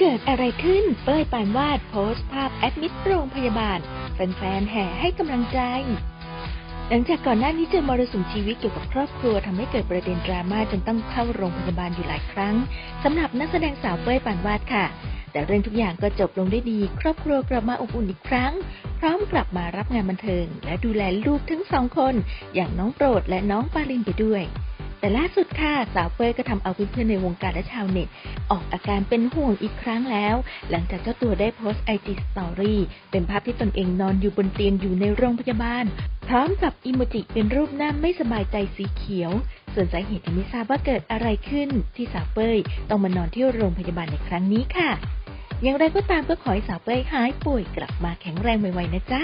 เกิดอะไรขึ้น เป้ยปานวาดโพสต์ภาพแอดมิดโรงพยาบาล แฟนๆแห่ให้กำลังใจ หลังจากก่อนหน้านี้เจอมรสุมชีวิตเกี่ยวกับครอบครัวทำให้เกิดประเด็นดราม่าจนต้องเข้าโรงพยาบาลอยู่หลายครั้งสำหรับนักแสดงสาวเป้ยปานวาดค่ะ แต่เรื่องทุกอย่างก็จบลงได้ดี ครอบครัวกลับมาอบอุ่นอีกครั้ง พร้อมกลับมารับงานบันเทิง และดูแลลูกทั้งสองคน อย่างน้องโปรดและน้องปาลินไปด้วย แต่ล่าสุดค่ะ สาวเป้ยก็ทำเอาเพื่อนๆในวงการและชาวเน็ต ออกอาการเป็นห่วงอีกครั้งแล้ว หลังจากเจ้าตัวได้โพสต์ไอจีสตอรี่เป็นภาพที่ตนเองนอนอยู่บนเตียงอยู่ในโรงพยาบาล พร้อมกับอิโมจิเป็นรูปหน้าไม่สบายใจสีเขียว ส่วนสาเหตุยังไม่ทราบว่าเกิดอะไรขึ้น ที่สาวเป้ยต้องมานอนที่โรงพยาบาลในครั้งนี้ค่ะ อย่างไรก็ตามก็ขอให้สาวเป้ยหายป่วยกลับมาแข็งแรงไวๆนะจ๊ะ